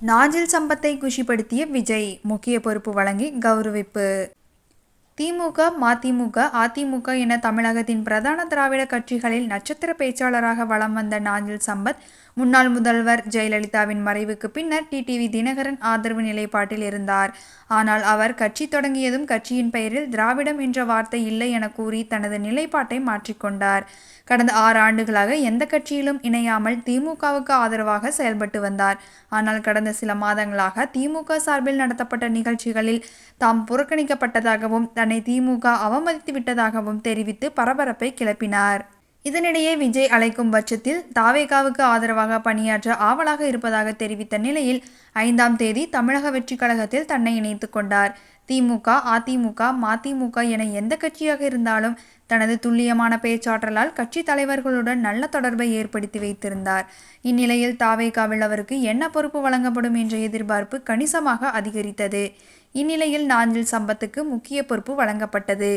நாஞ்சில் சம்பத்தை குஷிப்படுத்திய விஜய் முக்கிய பொறுப்பு வழங்கி கௌரவிப்பு. திமுக மதிமுக அதிமுக என தமிழகத்தின் பிரதான திராவிட கட்சிகளில் நட்சத்திர பேச்சாளராக வலம் வந்த நாஞ்சில் சம்பத் முன்னாள் முதல்வர் ஜெயலலிதாவின் மறைவுக்கு பின்னர் டிடிவி தினகரன் ஆதரவு நிலைப்பாட்டில் இருந்தார். ஆனால் அவர் கட்சி தொடங்கியதும் கட்சியின் பெயரில் திராவிடம் என்ற வார்த்தை இல்லை என கூறி தனது நிலைப்பாட்டை மாற்றிக்கொண்டார் கடந்த ஆறு ஆண்டுகளாக எந்த கட்சியிலும் இணையாமல் திமுகவுக்கு ஆதரவாக செயல்பட்டு வந்தார். ஆனால் கடந்த சில மாதங்களாக திமுக சார்பில் நடத்தப்பட்ட நிகழ்ச்சிகளில் தாம் புறக்கணிக்கப்பட்டதாகவும் ஸ்டாலினை திமுக அவமதித்து விட்டதாகவும் தெரிவித்து பரபரப்பை கிளப்பினார். இதனிடையே விஜய் அழைக்கும் பட்சத்தில் தாவேகாவுக்கு ஆதரவாக பணியாற்ற ஆவலாக இருப்பதாக தெரிவித்த நிலையில் ஐந்தாம் தேதி தமிழக வெற்றி கழகத்தில் தன்னை இணைத்துக் கொண்டார். திமுக அதிமுக மதிமுக என எந்த கட்சியாக இருந்தாலும் தனது துல்லியமான பேச்சாற்றலால் கட்சி தலைவர்களுடன் நல்ல தொடர்பை ஏற்படுத்தி வைத்திருந்தார். இந்நிலையில் தாவேகாவில் அவருக்கு என்ன பொறுப்பு வழங்கப்படும் என்ற எதிர்பார்ப்பு கணிசமாக அதிகரித்தது. இந்நிலையில் நாஞ்சில் சம்பத்துக்கு முக்கிய பொறுப்பு வழங்கப்பட்டது.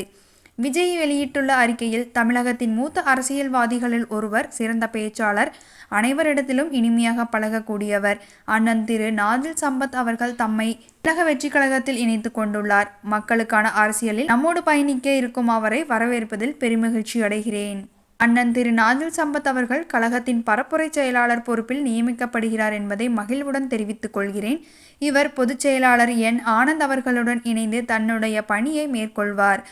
விஜய் வெளியிட்டுள்ள அறிக்கையில் தமிழகத்தின் மூத்த அரசியல்வாதிகளில் ஒருவர் சிறந்த பேச்சாளர் அனைவரிடத்திலும் இனிமையாக பழகக்கூடியவர். அண்ணன் திரு. நாஜில் சம்பத் அவர்கள் தம்மை தமிழக வெற்றி கழகத்தில் இணைத்து கொண்டுள்ளார். மக்களுக்கான அரசியலில் நம்மோடு பயணிக்க இருக்கும் அவரை வரவேற்பதில் பெருமகிழ்ச்சி அடைகிறேன். அண்ணன் திரு. நாஜில் சம்பத் அவர்கள் கழகத்தின் பரப்புரை செயலாளர் பொறுப்பில் நியமிக்கப்படுகிறார் என்பதை மகிழ்வுடன் தெரிவித்துக் கொள்கிறேன். இவர் பொதுச் செயலாளர் என். ஆனந்த் அவர்களுடன் இணைந்து தன்னுடைய பணியை மேற்கொள்வார்.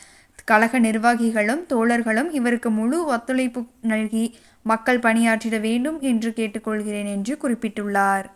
கழக நிர்வாகிகளும் தோழர்களும் இவருக்கு முழு ஒத்துழைப்பு நல்கி மக்கள் பணியாற்றிட வேண்டும் என்று கேட்டுக்கொள்கிறேன் என்று குறிப்பிட்டுள்ளார்.